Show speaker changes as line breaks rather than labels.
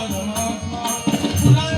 ভগবান